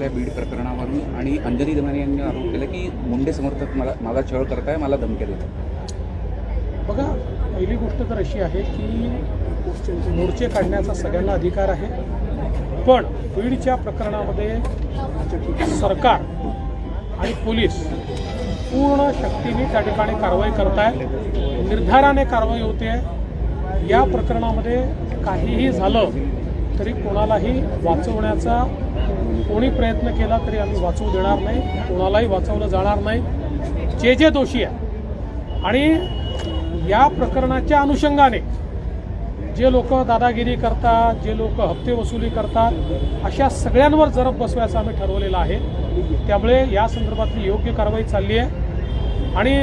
केला बीड प्रकरणावरून आणि अंजली दमाने यांनी आरोप केला की मुंडे समर्थक मला माझा छळ करताय मला धमक्या देतात बघा पहिली गोष्ट तर अशी आहे की मोर्चे काढण्याचा सगळ्यांना अधिकार आहे. पण बीडच्या प्रकरणामध्ये सरकार आणि पोलीस पूर्ण शक्तीने त्या ठिकाणी कारवाई करत आहेत निर्धाराने कारवाई होते. या प्रकरणामध्ये काहीही झालं तरी कोणालाही वाचवण्याचा कोणी प्रयत्न केला तरी आम्ही वाचवू देणार नाही कोणालाही वाचवलं जाणार नाही. जे जे दोषी आहे आणि या प्रकरणाच्या अनुषंगाने जे लोक दादागिरी करतात जे लोक हप्ते वसुली करतात अशा सगळ्यांवर जरब बसवायचं आम्ही ठरवलेलं आहे. त्यामुळे या संदर्भातली योग्य कारवाई चालली आहे. आणि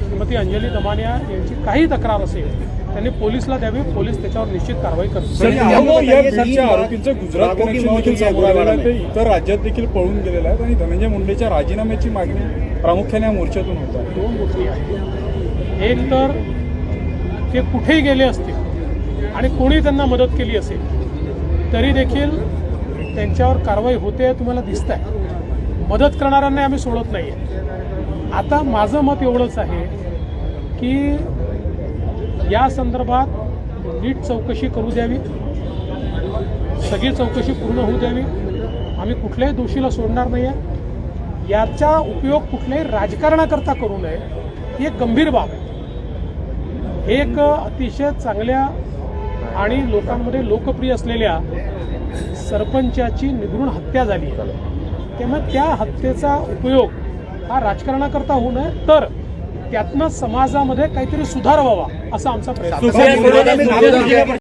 श्रीमती अंजली दमानिया यांची काही तक्रार असेल त्यांनी पोलिसला द्यावी पोलीस त्याच्यावर निश्चित कारवाई करतील आरोपींचं गुजरात कनेक्शन देखील समोर आलेलं आहे. ते इतर राज्यात देखील पळून गेलेलं आहे आणि धनंजय मुंडेच्या राजीनाम्याची मागणी प्रामुख्याने या मोर्चातून होत आहे. दोन गोष्टी आहेत. एक तर ते कुठेही गेले असतील आणि कोणी त्यांना मदत केली असेल तरी देखील त्यांच्यावर कारवाई होते तुम्हाला दिसत आहे मदत करणाऱ्यांना आम्ही सोडत नाही आता माझं मत एवढंच आहे की या संदर्भात नीट चौकशी करू द्यावी. सगळी चौकशी पूर्ण होऊ द्यावी. आम्ही कुठल्याही दोषीला सोडणार नाही आहे याचा उपयोग कुठल्याही राजकारणाकरता करू नये. ही एक गंभीर बाब आहे. हे एक अतिशय चांगल्या आणि लोकांमध्ये लोकप्रिय असलेल्या सरपंचाची निधडून हत्या झाली. त्यामुळे त्या हत्येचा उपयोग हा राजकारणाकरता होऊ नये. तर त्यातनं समाजामध्ये काहीतरी सुधार व्हावा असा आमचा प्रयत्न